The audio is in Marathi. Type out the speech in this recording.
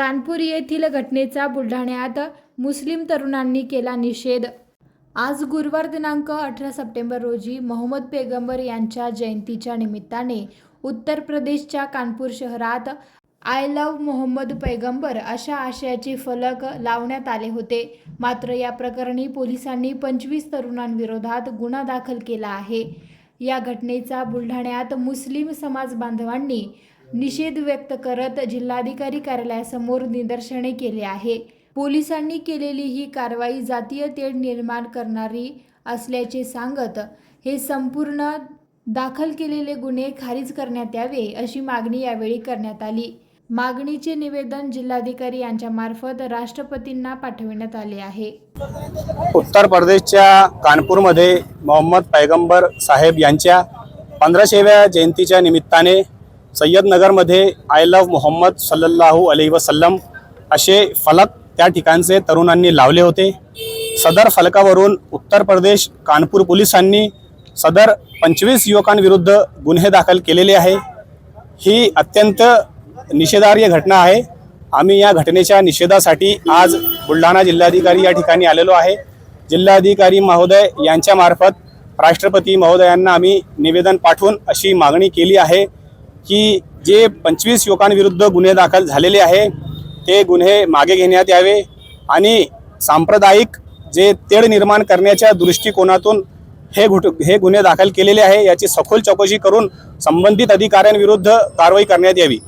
कानपूर येथील घटनेचा बुलढाण्यात मुस्लिम तरुणांनी केला निषेध. आज गुरुवार दिनांक अठरा सप्टेंबर रोजी मोहम्मद पैगंबर यांच्या जयंतीच्या निमित्ताने उत्तर प्रदेशच्या कानपूर शहरात आय लव्ह मोहम्मद पैगंबर अशा आशयाचे फलक लावण्यात आले होते. मात्र या प्रकरणी पोलिसांनी पंचवीस तरुणांविरोधात गुन्हा दाखल केला आहे. या घटनेचा बुलढाण्यात मुस्लिम समाज बांधवांनी निषेध व्यक्त करत जिल्हाधिकारी कार्यालयासमोर निदर्शने केले आहे. पोलिसांनी केलेली ही कारवाई जातीय तेढ निर्माण करणारी असल्याचे सांगत हे संपूर्ण दाखल केलेले गुन्हे खारिज करण्यात यावे अशी मागणी यावेळी करण्यात आली. मागणीचे निवेदन जिल्हाधिकारी यांच्या मार्फत राष्ट्रपतींना पाठविण्यात आले आहे. उत्तर प्रदेशच्या कानपूरमध्ये मोहम्मद पैगंबर साहेब यांच्या पंधराशेव्या जयंतीच्या निमित्ताने सय्यदनगरमध्ये आय लव्ह मोहम्मद सल्लल्लाहू अलैहि वसल्लम असे फलक त्या ठिकाणचे तरुणांनी लावले होते. सदर फलकावरून उत्तर प्रदेश कानपूर पोलिसांनी सदर पंचवीस युवकांविरुद्ध गुन्हे दाखल केलेले आहे. ही अत्यंत निषेधार्य घटना आहे. आम्ही या घटनेच्या निषेधासाठी आज बुलढाणा जिल्हाधिकारी या ठिकाणी आलेलो आहे. जिल्हाधिकारी महोदय यांच्यामार्फत राष्ट्रपती महोदयांना आम्ही निवेदन पाठवून अशी मागणी केली आहे. की जे पंचवीस युवकांविरुद्ध गुन्हे दाखल झालेले आहे ते गुन्हे मागे घेण्यात यावे आणि सांप्रदायिक जे तेढ निर्माण करण्याच्या दृष्टिकोनातून हे गुट हे गुन्हे दाखल केलेले आहे याची सखोल चौकशी करून संबंधित अधिकाऱ्यांविरुद्ध कारवाई करण्यात यावी.